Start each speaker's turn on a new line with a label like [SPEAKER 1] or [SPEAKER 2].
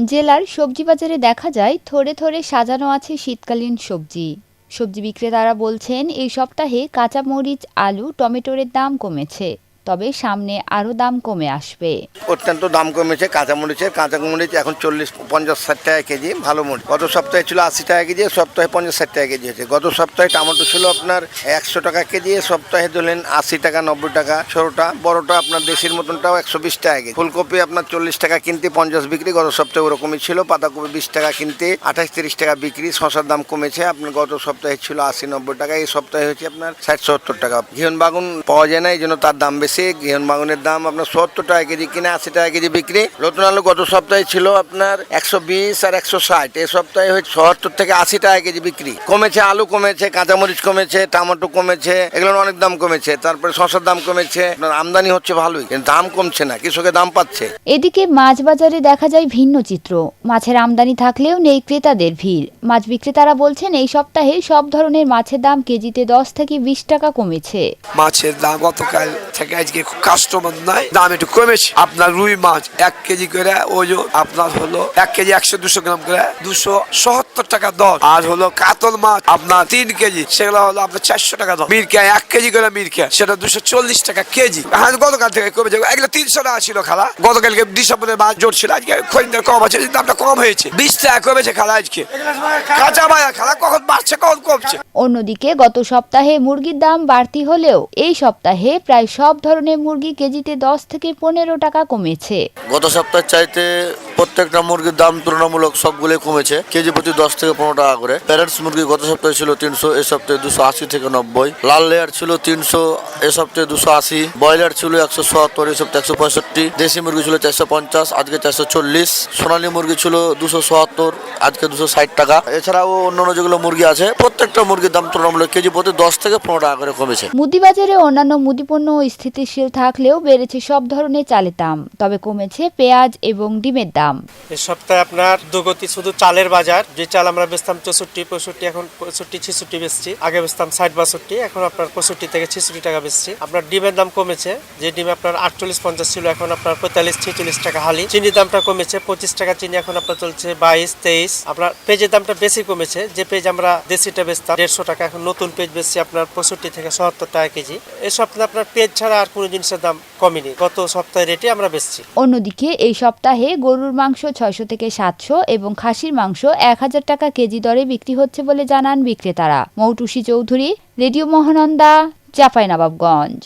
[SPEAKER 1] জেলার সবজি বাজারে দেখা যায়, থরে থরে সাজানো আছে শীতকালীন সবজি। সবজি বিক্রেতারা বলছেন, এই সপ্তাহে কাঁচা মরিচ আলু, টমেটোর দাম কমেছে। তবে সামনে আরও দাম কমে আসবে।
[SPEAKER 2] অত্যন্ত দাম কমেছে কাঁচামরিচের কাঁচামরিচ এখন চল্লিশ, পঞ্চাশ, ষাট টাকা কেজি, ভালো মরিচ। গত সপ্তাহে ছিল আশি টাকা কেজি সপ্তাহে পঞ্চাশ, ষাট টাকা কেজি হয়েছে। গত সপ্তাহে টমেটো ছিল আপনার একশো টাকা কেজি সপ্তাহে ধরলেন আশি টাকা, নব্বই টাকা ছোটোটা বড়টা আপনার দেশের মতনটাও একশো বিশ টাকা কেজি। ফুলকপি আপনার চল্লিশ টাকা কিনতে পঞ্চাশ বিক্রি, গত সপ্তাহে ওরকমই ছিল। পাতাকপি বিশ টাকা কিনতে আঠাশ, তিরিশ টাকা বিক্রি শশার দাম কমেছে। আপনার গত সপ্তাহে ছিল আশি, নব্বই টাকা এই সপ্তাহে হচ্ছে আপনার ষাট, সত্তর টাকা। ঘিয়ন বাগুন পাওয়া যায় না, এই জন্য তার দাম বেশি। ঘিয়ন বাগুনের দাম আপনার সত্তর টাকা কেজি কিনে আশি টাকা কেজি বিক্রি। নতুন আলু গত সপ্তাহে ছিল আপনার একশো বিশ আর একশো ষাট। এই সপ্তাহে হচ্ছে সত্তর থেকে আশি টাকা কেজি বিক্রি। কমেছে আলু কমেছে কাঁচামরিচ কমেছে টমেটো কমেছে এগুলোর অনেক দাম কমেছে। তারপরে শশার দাম কমেছে। আপনার আমদানি হচ্ছে ভালোই কিন্তু দাম কমছে না কৃষকের দাম পাচ্ছে।
[SPEAKER 1] এদিকে মাছ বাজারে দেখা যায় ভিন্ন চিত্র। মাছের আমদানি থাকলেও নেই ক্রেতাদের ভিড়। মাছ বিক্রেতারা বলছেন এই সপ্তাহে সব ধরনের মাছের দাম কেজিতে দশ থেকে বিশ টাকা কমেছে।
[SPEAKER 3] মাছের দাম গতকাল থেকে আজকে কাস্টমার নাই। দাম একটু কমেছে। আপনার রুই মাছ এক কেজি করে, ওজন আপনার হলো এক কেজি একশো দুশো গ্রাম করে, দুশো সত্তর টাকা দর। আর হলো কাতল মাছ আপনার তিন কেজি, সেগুলো হলো আপনার চারশো টাকা দর। মিরকা এক কেজি করে মিরকা, সেটা দুশো চল্লিশ টাকা কেজি। হ্যাঁ গতকাল থেকে কমেছে এগুলো তিনশো টাকা ছিল খালা। গতকালকে ডিসেম্বরের মাছ জোর ছিল, আজকে খরিদ্দার কম আছে দামটা কম হয়েছে। বিশ টাকা কমেছে খালা আজকে। কাঁচা বাজার খালা, কখন বাড়ছে, কখন কমছে?
[SPEAKER 1] অন্যদিকে গত সপ্তাহে মুরগির দাম বাড়তি হলেও এই সপ্তাহে প্রায় সব ধরনের মুরগি কেজিতে দশ থেকে পনেরো টাকা কমেছে।
[SPEAKER 4] গত সপ্তাহের চাইতে প্রত্যেকটা মুরগির দাম তুলনামূলক সবগুলোই কমেছে। কেজি প্রতি দশ থেকে পনেরো টাকা করে। প্যারেন্টস মুরগি গত সপ্তাহে ছিল তিনশো, এ সপ্তাহে দুশো আশি থেকে নব্বই। লাল লেয়ার ছিল তিনশো, এ সপ্তাহে দুশো আশি। ব্রয়লার ছিল একশো সত্তর, এ সপ্তাহে একশো পঁয়ষট্টি। দেশি মুরগি ছিল চারশো পঞ্চাশ, আজকে চারশো চল্লিশ। সোনালী মুরগি ছিল দুশো সত্তর, আজকে দুশো ষাট টাকা। এছাড়াও অন্যান্য যেগুলো মুরগি আছে, প্রত্যেকটা মুরগির দাম তুলনামূলক কেজি প্রতি দশ থেকে পনেরো টাকা করে কমেছে।
[SPEAKER 1] মুদি বাজারে অন্যান্য মুদিপণ্য স্থিতিশীল থাকলেও বেড়েছে সব ধরনের চালের দাম। তবে কমেছে পেঁয়াজ এবং ডিমের দাম।
[SPEAKER 5] এই সপ্তাহে আপনার দুগতি শুধু চালের বাজার যে চাল আমরা বেচতাম চৌষট্টি পঁয়ষট্টি এখন পঁয়ষট্টি ছেষট্টি বেচছি। আগে বেচতাম ষাট বাষট্টি এখন আপনার পঁয়ষট্টি থেকে ছেষট্টি টাকা বেচছি। আপনার ডিমের দাম কমেছে যে ডিম আপনার আটচল্লিশ পঞ্চাশ ছিল এখন আপনার পঁয়তাল্লিশ ছেচল্লিশ টাকা হালি। চিনির দামটা কমেছে পঁচিশ টাকা চিনি এখন আপনার চলছে বাইশ তেইশ। আপনার পেজের দামটা বেশি কমেছে যে পেজ আমরা দেশিটা বেচতাম দেড়শো টাকা এখন নতুন পেজ বেচছি আপনার পঁয়ষট্টি থেকে সত্তর টাকা কেজি। এ সপ্তাহে আপনার পেজ ছাড়া আর কোনো জিনিসের দাম কমেনি। গত সপ্তাহে রেটে আমরা বেচছি।
[SPEAKER 1] অন্যদিকে এই সপ্তাহে মাংস ছয়শো থেকে সাতশো এবং খাসির মাংস এক হাজার টাকা কেজি দরে বিক্রি হচ্ছে বলে জানান বিক্রেতারা। মৌটুসি চৌধুরী, রেডিও মহানন্দা চাঁপাইনবাবগঞ্জ